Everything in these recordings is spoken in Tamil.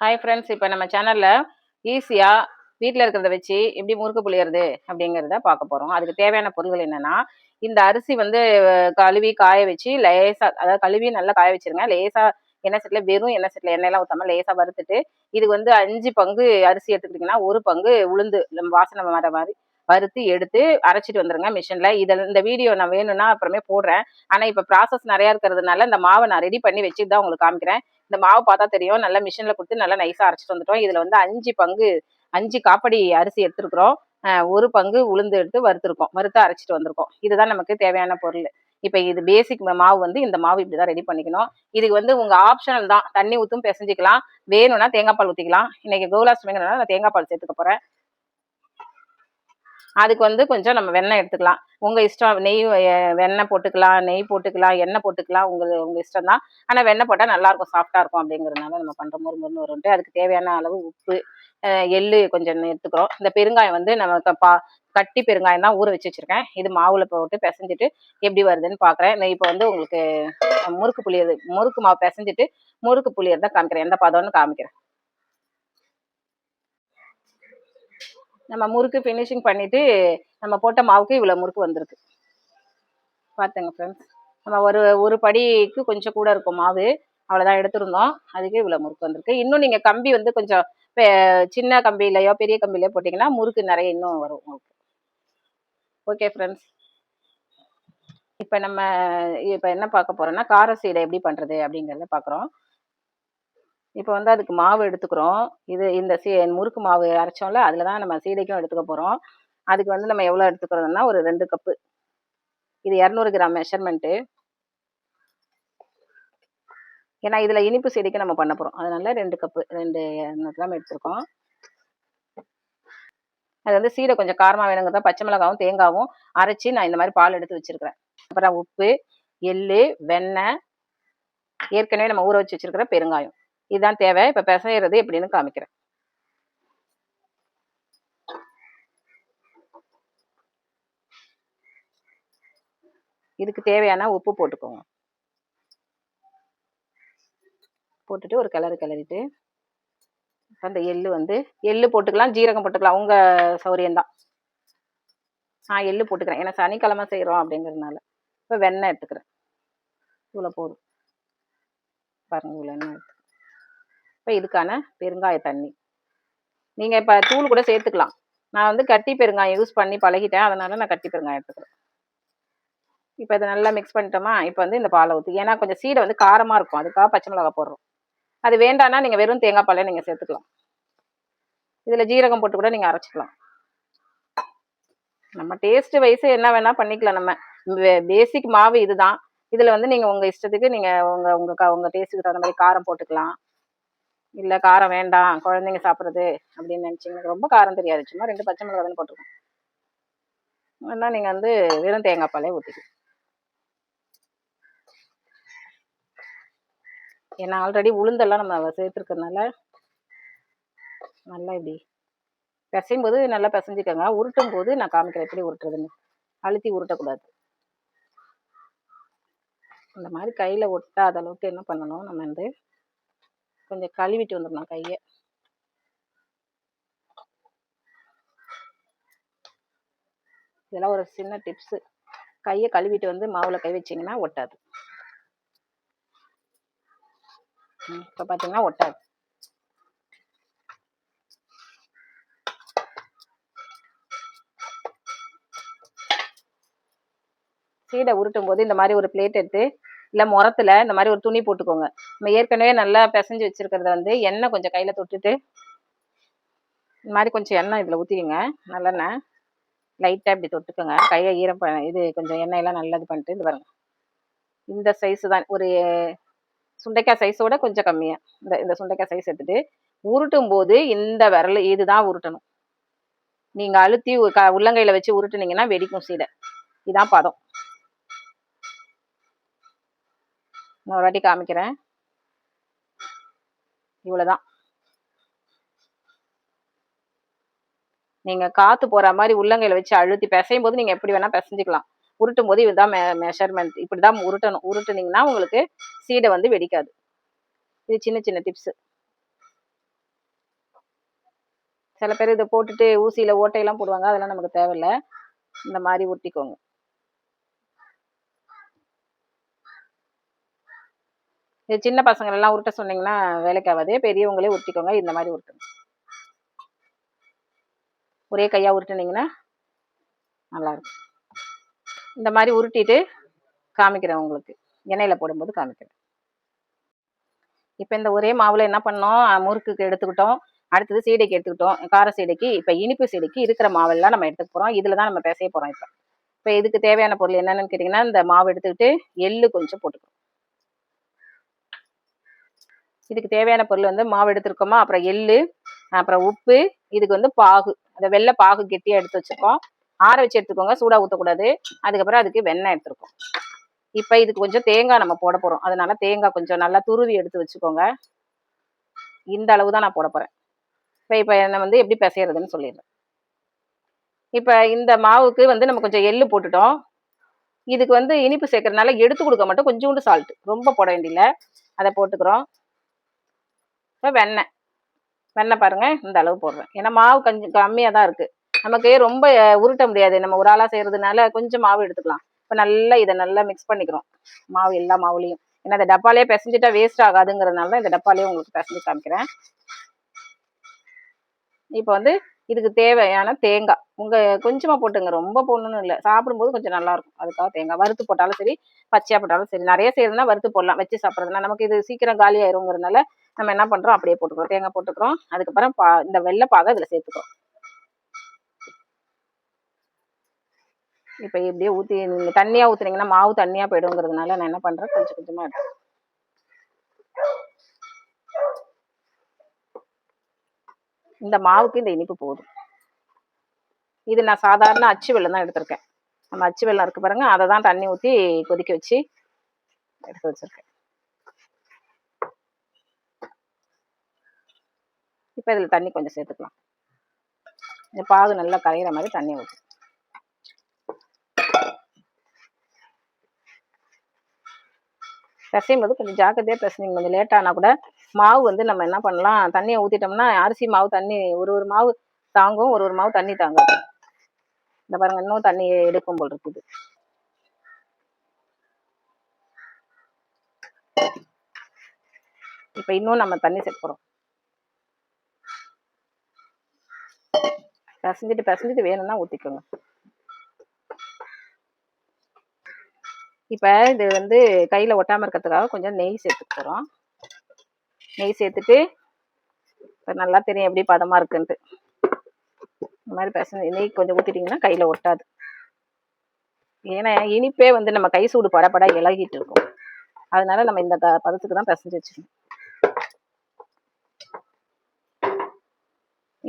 ஹாய் ஃப்ரெண்ட்ஸ் இப்போ நம்ம சேனலில் ஈஸியாக வீட்டில் இருக்கிறத வச்சு எப்படி முறுக்கு புளியறது அப்படிங்கிறத பார்க்க போகிறோம் அதுக்கு தேவையான பொருட்கள் என்னென்னா இந்த அரிசி வந்து கழுவி காய வச்சு லேசாக அதாவது கழுவி நல்லா காய வச்சிருங்க. லேசாக எண்ணெய் செட்டில் வெறும் எண்ணெய் செட்டில் எண்ணெயெல்லாம் ஊற்றாம லேசாக வறுத்துட்டு இதுக்கு வந்து அஞ்சு பங்கு அரிசி எடுத்துக்கிட்டிங்கன்னா ஒரு பங்கு உளுந்து நம்ம வாசனை வர மாதிரி வறுத்து எடுத்து அரைச்சிட்டு வந்துருங்க மிஷினில் இதில் இந்த வீடியோ நான் வேணும்னா அப்புறமே போடுறேன். ஆனால் இப்போ ப்ராசஸ் நிறையா இருக்கிறதுனால இந்த மாவை நான் ரெடி பண்ணி வச்சுட்டு தான் உங்களுக்கு காமிக்கிறேன். இந்த மாவு பார்த்தா தெரியும். நல்லா மிஷினில் கொடுத்து நல்லா நைஸாக அரைச்சிட்டு வந்துட்டோம். இதில் வந்து அஞ்சு பங்கு அஞ்சு காப்படி அரிசி எடுத்துருக்குறோம். ஒரு பங்கு உளுந்து எடுத்து வறுத்துருக்கோம். வறுத்து அரைச்சிட்டு வந்திருக்கோம். இதுதான் நமக்கு தேவையான பொருள். இப்போ இது பேசிக் மாவு வந்து இந்த மாவு இப்படி தான் ரெடி பண்ணிக்கணும். இதுக்கு வந்து உங்கள் ஆப்ஷனல் தான். தண்ணி ஊற்றும் பிசைஞ்சிக்கலாம். வேணும்னா தேங்காய் பால் ஊற்றிக்கலாம் இன்னைக்கு கோகுலாஷ்டமிங்கிறனால நான் தேங்காய் பால் சேர்த்துக்க போகிறேன் அதுக்கு வந்து கொஞ்சம் நம்ம வெண்ணெய் எடுத்துக்கலாம். உங்கள் இஷ்டம் நெய் வெண்ணெய் போட்டுக்கலாம் நெய் போட்டுக்கலாம் எண்ணெய் போட்டுக்கலாம் உங்கள் உங்கள் இஷ்டம் தான். ஆனால் வெண்ணெய் போட்டால் நல்லாயிருக்கும் சாஃப்டாக இருக்கும் அப்படிங்கிறதுனால நம்ம பண்ணுற முறு முறுன்னு வரும்ட்டு அதுக்கு தேவையான அளவு உப்பு எள்ளு கொஞ்சம் எடுத்துக்கிறோம். இந்த பெருங்காயம் வந்து நம்ம பா கட்டி பெருங்காயம் தான் ஊற வச்சு வச்சுருக்கேன். இது மாவில் போட்டு பிசைஞ்சிட்டு எப்படி வருதுன்னு பார்க்குறேன் இப்போ வந்து உங்களுக்கு முறுக்கு புளியது முறுக்கு மாவு பிசைஞ்சிட்டு முறுக்கு புளியறதை காமிக்கிறேன். எந்த பதம்னு காமிக்கிறேன். நம்ம முறுக்கு ஃபினிஷிங் பண்ணிட்டு நம்ம போட்ட மாவுக்கு இவ்வளோ முறுக்கு வந்திருக்கு. பார்த்துங்க ஃப்ரெண்ட்ஸ் நம்ம ஒரு ஒரு படிக்கு கொஞ்சம் கூட இருக்கும் மாவு. அவ்வளோதான் எடுத்திருந்தோம். அதுக்கு இவ்வளோ முறுக்கு வந்திருக்கு. இன்னும் நீங்கள் கம்பி வந்து கொஞ்சம் சின்ன கம்பியிலையோ பெரிய கம்பியிலையோ போட்டிங்கன்னா முறுக்கு நிறைய இன்னும் வரும் உங்களுக்கு. ஓகே ஃப்ரெண்ட்ஸ் இப்போ நம்ம இப்போ என்ன பார்க்க போகிறோம்னா கார சீடை எப்படி பண்ணுறது அப்படிங்கிறத பார்க்குறோம் இப்போ வந்து அதுக்கு மாவு எடுத்துக்கிறோம். இது இந்த சீ முறுக்கு மாவு அரைச்சோம்ல அதில் தான் நம்ம சீடைக்கும் எடுத்துக்க போகிறோம் அதுக்கு வந்து நம்ம எவ்வளோ எடுத்துக்கிறோம்னா ஒரு ரெண்டு கப்பு. இது இரநூறு கிராம் மெஷர்மெண்ட்டு ஏன்னா இதில் இனிப்பு சீடைக்கு நம்ம பண்ண போகிறோம் அதனால ரெண்டு கப்பு ரெண்டு இரநூறு கிராம் எடுத்துருக்கோம். அது வந்து சீடை கொஞ்சம் காரமாக வேணுங்கிறத பச்சை மிளகாவும் தேங்காவும் அரைச்சி நான் இந்த மாதிரி பால் எடுத்து வச்சிருக்கிறேன். அப்புறம் உப்பு எள்ளு வெண்ணெய் ஏற்கனவே நம்ம ஊற வச்சு வச்சிருக்கிற பெருங்காயம். இதுதான் தேவை. இப்போ பிசையிறது எப்படின்னு காமிக்கிறேன். இதுக்கு தேவையான உப்பு போட்டுக்கோங்க. போட்டுட்டு ஒரு கிளறு கிளறிட்டு அந்த எள்ளு வந்து எள்ளு போட்டுக்கலாம் ஜீரகம் போட்டுக்கலாம். உங்க சௌரியம்தான். நான் எள்ளு போட்டுக்கிறேன். ஏன்னா சனிக்கிழமை செய்கிறோம் அப்படிங்கிறதுனால. இப்போ வெண்ணெய் எடுத்துக்கிறேன். இவ்வளோ போதும். பாருங்க இவ்வளோ எண்ணெய் எடுத்து இப்போ இதுக்கான பெருங்காய தண்ணி. நீங்கள் இப்போ தூள் கூட சேர்த்துக்கலாம். நான் வந்து கட்டி பெருங்காயம் யூஸ் பண்ணி பழகிட்டேன். அதனால நான் கட்டி பெருங்காயம் எடுத்துக்கிறேன். இப்போ இதை நல்லா மிக்ஸ் பண்ணிட்டோமா இப்போ வந்து இந்த பாலை ஊற்றி ஏன்னா கொஞ்சம் சீடை வந்து காரமாக இருக்கும். அதுக்காக பச்சை மிளகா போடுறோம். அது வேண்டாம்னா நீங்கள் வெறும் தேங்காய் பாலே நீங்கள் சேர்த்துக்கலாம். இதில் ஜீரகம் போட்டு கூட நீங்கள் அரைச்சிக்கலாம். நம்ம டேஸ்ட் வைஸ் என்ன வேணால் பண்ணிக்கலாம் நம்ம. பேசிக் மாவு இதுதான். இதில் வந்து நீங்கள் உங்கள் இஷ்டத்துக்கு நீங்கள் உங்கள் உங்கள் க உங்கள் டேஸ்ட்டுக்கு தகுந்த மாதிரி காரம் போட்டுக்கலாம். இல்லை காரம் வேண்டாம் குழந்தைங்க சாப்பிட்றது அப்படின்னு நினச்சிங்கன்னா ரொம்ப காரம் தெரியாது. சும்மா ரெண்டு பச்சை மிளகா தானே போட்டுருக்கோம். வேணா நீங்கள் வந்து வெறும் தேங்காய் பாலே ஊற்றிக்கணும் ஏன்னா ஆல்ரெடி உளுந்தெல்லாம் நம்ம சேர்த்துருக்கறனால நல்லா இப்படி பிசையும் போது நல்லா பிசைஞ்சிக்கோங்க. உருட்டும் போது நான் காமிக்கிறேன் எப்படி உருட்டுறதுன்னு. அழுத்தி உருட்டக்கூடாது. இந்த மாதிரி கையில் ஒட்டாத அளவுக்கு என்ன பண்ணணும்? நம்ம வந்து கொஞ்சம் கழுவிட்டு வந்துடணும் கையை. இதெல்லாம் ஒரு சின்ன டிப்ஸு கையை கழுவிட்டு வந்து மாவில் கை வச்சிங்கன்னா ஒட்டாது. இப்போ பார்த்தீங்கன்னா ஒட்டாது. சீடை உருட்டும் போது இந்த மாதிரி ஒரு பிளேட் எடுத்து இல்லை முரத்துல இந்த மாதிரி ஒரு துணி போட்டுக்கோங்க. நம்ம ஏற்கனவே நல்லா பிசைஞ்சு வச்சிருக்கிறத வந்து எண்ணெய் கொஞ்சம் கையில் தொட்டுட்டு இந்த மாதிரி கொஞ்சம் எண்ணெய் இதில் ஊற்றிக்கோங்க நல்லெண்ணெய். லைட்டாக இப்படி தொட்டுக்கோங்க. கையை ஈரம் இது கொஞ்சம் எண்ணெயெல்லாம் நல்லா இது பண்ணிட்டு இது பாருங்க. இந்த சைஸ் தான். ஒரு சுண்டைக்காய் சைஸோட கொஞ்சம் கம்மியாக இந்த இந்த சுண்டைக்காய் சைஸ் எடுத்துட்டு உருட்டும் போது இந்த விரல் இதுதான் உருட்டணும். நீங்கள் அழுத்தி க உள்ளங்கையில் வச்சு உருட்டுனீங்கன்னா வெடிக்கும் சீடை. இதான் பதம். நான் ஒரு வாட்டி காமிக்கிறேன். இவ்வளவுதான். நீங்க காத்து போற மாதிரி உள்ளங்கையில் வச்சு அழுத்தி பிசையும் போது நீங்க எப்படி வேணா பிசைஞ்சிக்கலாம். உருட்டும் போது இதுதான் மெஷர்மெண்ட் இப்படி தான் உருட்டணும். உருட்டுனீங்கன்னா உங்களுக்கு சீடை வந்து வெடிக்காது. இது சின்ன சின்ன டிப்ஸ் சில பேர் இதை போட்டுட்டு ஊசியில் ஓட்டையெல்லாம் போடுவாங்க. அதெல்லாம் நமக்கு தேவையில்லை. இந்த மாதிரி உருட்டிக்கோங்க. இது சின்ன பசங்களெல்லாம் உருட்ட சொன்னீங்கன்னா வேலைக்கு ஆகாது பெரியவங்களே உருட்டிக்கோங்க. இந்த மாதிரி உருட்டுங்க ஒரே கையாக உருட்டுனீங்கன்னா நல்லாயிருக்கும். இந்த மாதிரி உருட்டிட்டு காமிக்கிறேன் உங்களுக்கு. எண்ணெயில் போடும்போது காமிக்கிறேன். இப்போ இந்த ஒரே மாவில் என்ன பண்ணோம்? முறுக்குக்கு எடுத்துக்கிட்டோம். அடுத்தது சீடைக்கு எடுத்துக்கிட்டோம். கார சீடைக்கு இப்போ இனிப்பு சீடைக்கு இருக்கிற மாவெல்லாம் நம்ம எடுத்துக்க போகிறோம் இதில் தான் நம்ம பேச போகிறோம் இப்போ. இப்போ இதுக்கு தேவையான பொருள் என்னென்னு கேட்டிங்கன்னா இந்த மாவு எடுத்துக்கிட்டு எள்ளு கொஞ்சம் போட்டுக்கணும். இதுக்கு தேவையான பொருள் வந்து மாவு எடுத்துருக்கோமா அப்புறம் எள்ளு அப்புறம் உப்பு இதுக்கு வந்து பாகு. அந்த வெள்ளை பாகு கெட்டியாக எடுத்து வச்சுருக்கோம். ஆற வச்சு எடுத்துக்கோங்க சூடாக ஊற்றக்கூடாது அதுக்கப்புறம் அதுக்கு வெண்ணெய் எடுத்துருக்கோம். இப்போ இதுக்கு கொஞ்சம் தேங்காய் நம்ம போட போகிறோம் அதனால தேங்காய் கொஞ்சம் நல்லா துருவி எடுத்து வச்சுக்கோங்க. இந்த அளவு தான் நான் போட போகிறேன் இப்போ இப்போ என்ன வந்து எப்படி பிசையிறதுன்னு சொல்லிடுறேன். இப்போ இந்த மாவுக்கு வந்து நம்ம கொஞ்சம் எள்ளு போட்டுட்டோம். இதுக்கு வந்து இனிப்பு சேர்க்கறதுனால எடுத்து கொடுக்க மட்டும் கொஞ்சோண்டு சால்ட்டு ரொம்ப போட வேண்டியில்ல. அதை போட்டுக்கிறோம். இப்போ வெண்ணெய். வெண்ணெய் பாருங்கள் இந்த அளவு போடுறேன். ஏன்னா மாவு கொஞ்சம் கம்மியாக தான் இருக்குது நமக்கு ரொம்ப உருட்ட முடியாது. நம்ம ஒரு ஆளாக செய்கிறதுனால கொஞ்சம் மாவு எடுத்துக்கலாம். இப்போ நல்லா இதை நல்லா மிக்ஸ் பண்ணிக்கிறோம். மாவு எல்லா மாவுலேயும். ஏன்னா இந்த டப்பாலே பிசைஞ்சிட்டா வேஸ்ட் ஆகாதுங்கிறதுனால தான் இந்த டப்பாலே உங்களுக்கு பிசைஞ்சு காமிக்கிறேன். இப்போ வந்து இதுக்கு தேவையான தேங்காய் உங்கள் கொஞ்சமாக போட்டுங்க. ரொம்ப போடணும்னு இல்லை. சாப்பிடும்போது கொஞ்சம் நல்லாயிருக்கும். அதுக்காக தேங்காய் வறுத்து போட்டாலும் சரி பச்சையாக போட்டாலும் சரி. நிறைய செய்யறதுனா வறுத்து போடலாம். வச்சு சாப்பிட்றதுனா நமக்கு இது சீக்கிரம் காலி ஆயிருங்கிறதுனால நம்ம என்ன பண்ணுறோம் அப்படியே போட்டுக்கிறோம். தேங்காய் போட்டுக்கிறோம். அதுக்கப்புறம் பா இந்த வெள்ளைப்பாகை இதில் சேர்த்துக்கிறோம். இப்போ இப்படியே ஊற்றி நீங்கள் தண்ணியாக ஊற்றுனீங்கன்னா மாவு தண்ணியாக போயிடுங்கிறதுனால நான் என்ன பண்ணுறேன் கொஞ்சம் கொஞ்சமாக எடுத்து இந்த மாவுக்கு இந்த இனிப்பு போதும். இது நான் சாதாரண அச்சு வெள்ளம் தான் எடுத்திருக்கேன். நம்ம அச்சு வெள்ளம் இருக்கு பாருங்க அதை தான் தண்ணி ஊற்றி கொதிக்க வச்சு எடுத்து வச்சிருக்கேன். இப்போ இதில் தண்ணி கொஞ்சம் சேர்த்துக்கலாம். இந்த பாகு நல்லா கரையிற மாதிரி தண்ணி ஊற்றி பிசையும் போது கொஞ்சம் ஜாக்கிரதையாக பிசைங்க கொஞ்சம் லேட் ஆனால் கூட மாவு வந்து நம்ம என்ன பண்ணலாம்? தண்ணியை ஊற்றிட்டோம்னா அரிசி மாவு தண்ணி ஒரு ஒரு மாவு தாங்கும் ஒரு ஒரு மாவு தண்ணி தாங்கும் இந்த பாருங்க இன்னும் தண்ணி எடுக்கும் போல் இருக்குது. இப்போ இன்னும் நம்ம தண்ணி சேர்க்க போகிறோம் பிசைஞ்சிட்டு பிசைஞ்சிட்டு வேணும்னா ஊற்றிக்கோங்க இப்போ இது வந்து கையில் ஒட்டாமல் இருக்கிறதுக்காக கொஞ்சம் நெய் சேர்த்துக்கிறோம் நெய் சேர்த்துட்டு இப்போ நல்லா தெரியும் எப்படி பதமாக இருக்குன்ட்டு. இந்த மாதிரி பேச நெய் கொஞ்சம் ஊற்றிட்டிங்கன்னா கையில் ஒட்டாது. ஏன்னா இனிப்பே வந்து நம்ம கை சூடு படப்பட இலகிட்டு இருக்கும். அதனால நம்ம இந்த பதத்துக்கு தான் பிசைஞ்சு வச்சுக்கணும்.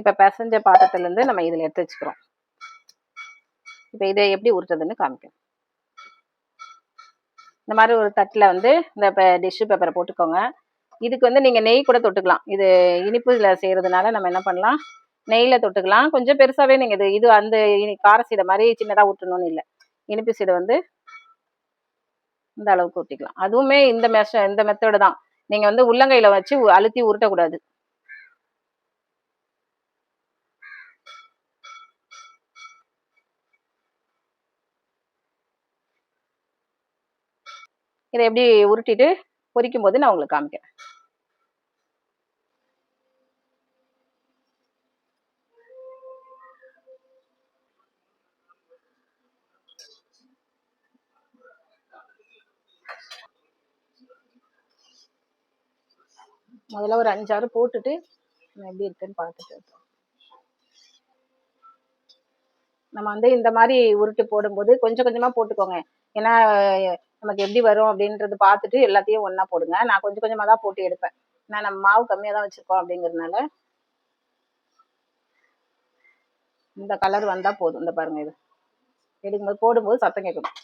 இப்போ பிசைஞ்ச பாத்திரத்துலேருந்து நம்ம இதில் எடுத்து வச்சுக்கிறோம். இப்போ இதை எப்படி உருட்டுறதுன்னு காமிக்கும் இந்த மாதிரி ஒரு தட்டில் வந்து இந்த டிஷ்யூ பேப்பரை போட்டுக்கோங்க. இதுக்கு வந்து நீங்கள் நெய் கூட தொட்டுக்கலாம். இது இனிப்புல செய்கிறதுனால நம்ம என்ன பண்ணலாம்? நெய்யில் தொட்டுக்கலாம். கொஞ்சம் பெருசாகவே நீங்கள் இது இது அந்த இனி கார சீடை மாதிரி சின்னதாக ஊற்றணும்னு இல்லை. இனிப்பு சீடை வந்து இந்த அளவுக்கு ஊற்றிக்கலாம் அதுவுமே இந்த மெஷ இந்த மெத்தடு தான். நீங்கள் வந்து உள்ளங்கையில் வச்சு அழுத்தி உருட்டக்கூடாது. இதை எப்படி உருட்டிட்டு பொரிக்கும் போது நான் உங்களுக்கு காமிக்கிறேன். முதல்ல ஒரு அஞ்சாறு போட்டுட்டு எப்படி இருக்குன்னு பார்த்துட்டு நம்ம வந்து இந்த மாதிரி உருட்டு போடும்போது கொஞ்சம் கொஞ்சமாக போட்டுக்கோங்க. ஏன்னா நமக்கு எப்படி வரும் அப்படின்றது பார்த்துட்டு எல்லாத்தையும் ஒன்றா போடுங்க. நான் கொஞ்சம் கொஞ்சமாக தான் போட்டு எடுப்பேன். நான் நம்ம மாவு கம்மியாக தான் வச்சுருக்கோம் அப்படிங்கிறதுனால. இந்த கலர் வந்தால் போதும். இந்த பாருங்க இது. எடுக்கும்போது போடும்போது சத்தம் கேட்கணும்.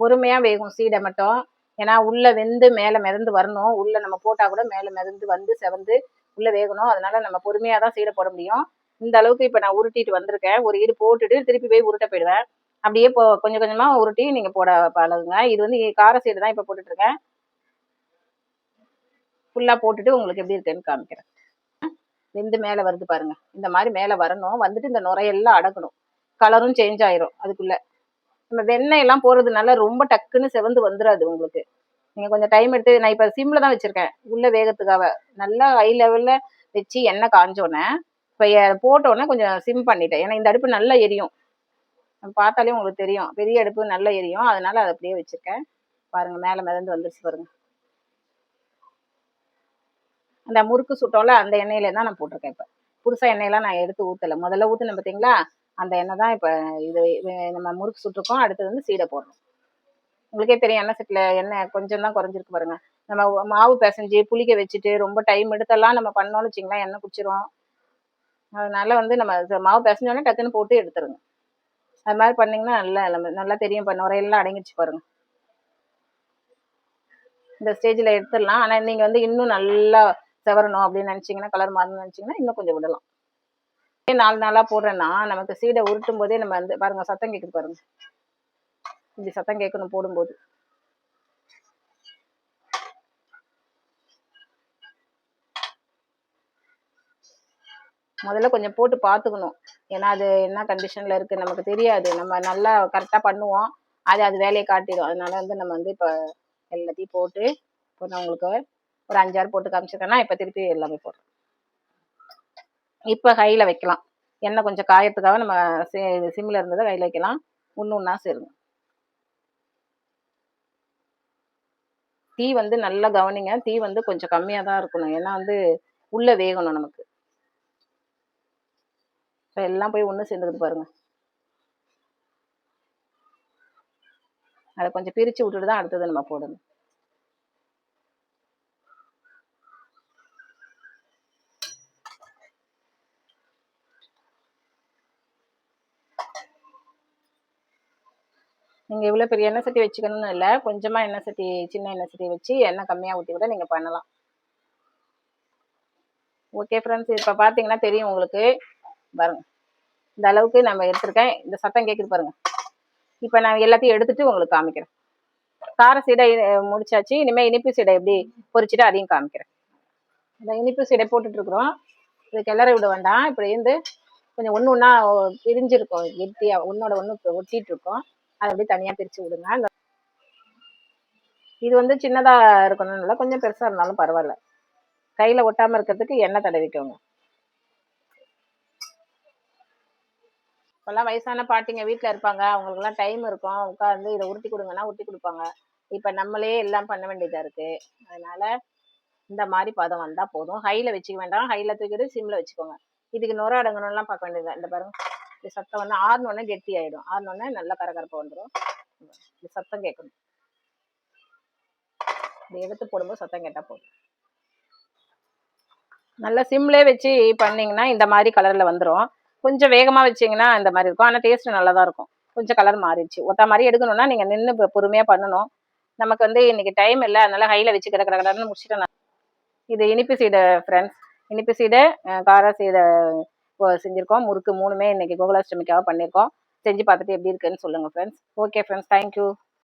பொறுமையாக வேகும் சீடை மட்டும். ஏன்னா உள்ள வெந்து மேலே மிதந்து வரணும். உள்ள நம்ம போட்டால் கூட மேலே மிதந்து வந்து செவந்து உள்ள வேகணும். அதனால நம்ம பொறுமையாக தான் சீடை போட முடியும். இந்த அளவுக்கு இப்போ நான் உருட்டிட்டு வந்திருக்கேன். ஒரு ஈடு போட்டுட்டு திருப்பி போய் உருட்ட போயிடுவேன். அப்படியே இப்போ கொஞ்சம் கொஞ்சமாக உருட்டி நீங்கள் போட பழகுங்க. இது வந்து கார சைடு தான் இப்போ போட்டுட்ருக்கேன். ஃபுல்லாக போட்டுட்டு உங்களுக்கு எப்படி இருக்குன்னு காமிக்கிறேன். வெந்து மேலே வருது பாருங்கள் இந்த மாதிரி மேலே வரணும். வந்துட்டு இந்த நுரையெல்லாம் அடக்கணும். கலரும் சேஞ்ச் ஆயிரும் அதுக்குள்ளே. நம்ம வெண்ணெய் எல்லாம் போடுறதுனால ரொம்ப டக்குன்னு செவந்து வந்துடாது உங்களுக்கு. நீங்கள் கொஞ்சம் டைம் எடுத்து நான் இப்போ சிம்மில் தான் வச்சுருக்கேன். உள்ளே வேகத்துக்காக. நல்லா ஹை லெவலில் வச்சு எண்ணெய் காஞ்சோன்னே இப்போ போட்டோன்னே கொஞ்சம் சிம் பண்ணிட்டேன். ஏன்னா இந்த அடுப்பு நல்லா எரியும். பார்த்தாலே உங்களுக்கு தெரியும். பெரிய அடுப்பு நல்லா எரியும். அதனால அதை அப்படியே வச்சுருக்கேன். பாருங்கள் மேலே மிதந்து வந்துருச்சு பாருங்கள் அந்த முறுக்கு சுட்டோம்ல அந்த எண்ணெயில தான் நான் போட்டிருக்கேன் இப்போ. புதுசாக எண்ணெயெல்லாம் நான் எடுத்து ஊற்றலை முதல்ல ஊற்றினேன் பார்த்தீங்களா அந்த எண்ணெய் தான் இப்போ இது நம்ம முறுக்கு சுட்டிருக்கோம். அடுத்தது வந்து சீடை போடுறோம். உங்களுக்கே தெரியும் எண்ணெய் செட்டில் எண்ணெய் கொஞ்சம் தான் குறைஞ்சிருக்கு பாருங்கள் நம்ம மாவு பிசைஞ்சு புளிக்க வச்சுட்டு ரொம்ப டைம் எடுத்தெல்லாம் நம்ம பண்ணோம்னு வச்சிங்களா எண்ணெய் குடிச்சிரும் அதனால வந்து நம்ம மாவு பிசைஞ்சோடனே டக்குன்னு போட்டு எடுத்துருங்க. அது மாதிரி பண்ணிங்கன்னா நல்லா நல்லா தெரியும். இப்போ நுரையெல்லாம் அடங்கிடுச்சு பாருங்க. இந்த ஸ்டேஜில் எடுத்துடலாம். ஆனால் நீங்கள் வந்து இன்னும் நல்லா செவரணும் அப்படின்னு நினச்சிங்கன்னா கலர் மாறணும்னு நினச்சிங்கன்னா இன்னும் கொஞ்சம் விடலாம். ஏன் நாலு நாளாக போடுறேன்னா நமக்கு சீடை உருட்டும் போதே நம்ம வந்து பாருங்க சத்தம் கேட்குது பாருங்க. இப்படி சத்தம் கேட்கணும் போடும்போது. முதல்ல கொஞ்சம் போட்டு பார்த்துக்கணும் ஏன்னா அது என்ன கண்டிஷனில் இருக்குது நமக்கு தெரியாது. நம்ம நல்லா கரெக்டாக பண்ணுவோம். அது அது வேலையை காட்டிடும். அதனால வந்து நம்ம வந்து இப்போ எல்லாத்தையும் போட்டு இப்போ நான் உங்களுக்கு ஒரு அஞ்சாறு போட்டு காமிச்சிருக்கேன்னா இப்போ திருப்பி எல்லாமே போடுறோம் இப்போ கையில் வைக்கலாம். எண்ணெய் கொஞ்சம் காயத்துக்காக நம்ம சிம்மில் இருந்ததை கையில் வைக்கலாம். ஒன்று ஒன்றா சேருங்க. தீ வந்து நல்லா கவனிங்க. தீ வந்து கொஞ்சம் கம்மியாக தான் இருக்கணும். ஏன்னா வந்து உள்ளே வேகணும் நமக்கு. இப்போ எல்லாம் போய் ஒன்று சேர்ந்துக்குது பாருங்க. அதை கொஞ்சம் பிரித்து விட்டுட்டு தான் அடுத்தது நம்ம போடணும். நீங்கள் இவ்வளோ பெரிய எண்ணெய் சட்டி வச்சுக்கணும்னு இல்லை கொஞ்சமாக எண்ணெய் சட்டி சின்ன எண்ணெய் சட்டி வச்சு எண்ணெய் கம்மியாக ஊற்றி கூட நீங்கள் பண்ணலாம். ஓகே ஃப்ரெண்ட்ஸ் இப்போ பார்த்தீங்கன்னா தெரியும் உங்களுக்கு. பாருங்க. இந்த அளவுக்கு நம்ம எடுத்திருக்கேன். இந்த சத்தம் கேட்குது பாருங்க. இப்போ நான் எல்லாத்தையும் எடுத்துட்டு உங்களுக்கு காமிக்கிறேன். கார சீடை முடிச்சாச்சு. இனிமேல் இனிப்பு சீடை எப்படி பொறிச்சிட்டு அதையும் காமிக்கிறேன். இந்த இனிப்பு சீடை போட்டுட்ருக்குறோம். இது கிளற விட வேண்டாம். இப்படி இருந்து கொஞ்சம் ஒன்று ஒன்றா பிரிஞ்சிருக்கும். கெட்டியாக ஒன்னோட ஒன்று ஒட்டிகிட்டு இருக்கோம் அதை அப்படியே தனியாக பிரித்து விடுங்க. அந்த இது வந்து சின்னதாக இருக்கணும்னால கொஞ்சம் பெருசாக இருந்தாலும் பரவாயில்ல. கையில் ஒட்டாமல் இருக்கிறதுக்கு எண்ணெய் தடவிக்கோங்க. இப்போல்லாம் வயசான பாட்டிங்க வீட்டில் இருப்பாங்க. அவங்களுக்குலாம் டைம் இருக்கும். உட்காந்து இதை உருட்டி கொடுங்கன்னா உருட்டி கொடுப்பாங்க. இப்போ நம்மளே எல்லாம் பண்ண வேண்டியதாக இருக்குது அதனால இந்த மாதிரி பதம் வந்தால் போதும். ஹையில் வச்சுக்க வேண்டாம். ஹையில் தூக்கிட்டு சிம்மில் வச்சுக்கோங்க. இதுக்கு நுர அடங்கணும்லாம் பார்க்க வேண்டியது இந்த பாருங்க. இது சத்தம் வந்து ஆறுனோடனே கெட்டி ஆகிடும் ஆறுனோடனே நல்லா கரகரப்பாக வந்துடும் இது சத்தம் கேட்கணும். இது எடுத்து போடும்போது சத்தம் கேட்டால் போதும். நல்லா சிம்லே வச்சு பண்ணிங்கன்னா இந்த மாதிரி கலரில் வந்துடும் கொஞ்சம் வேகமாக வச்சிங்கன்னா இந்த மாதிரி இருக்கும். ஆனால் டேஸ்ட் நல்லா தான் இருக்கும். கொஞ்சம் கலர் மாறிடுச்சு. ஒத்த மாதிரி எடுக்கணும்னா நீங்கள் நின்று பொறுமையாக பண்ணணும். நமக்கு வந்து இன்னைக்கு டைம் இல்லை. அதனால ஹையில் வச்சு கிடக்கிற கடன்னு முடிச்சுட்டேன் இது இனிப்பு சீடை ஃப்ரெண்ட்ஸ் இனிப்பு சீடை கார சீடை செஞ்சுருக்கோம். முறுக்கு மூணுமே இன்னைக்கு கோகுலாஷ்டமிக்காக பண்ணியிருக்கோம் செஞ்சு பார்த்துட்டு எப்படி இருக்குன்னு சொல்லுங்கள் ஃப்ரெண்ட்ஸ் ஓகே ஃப்ரெண்ட்ஸ் தேங்க்யூ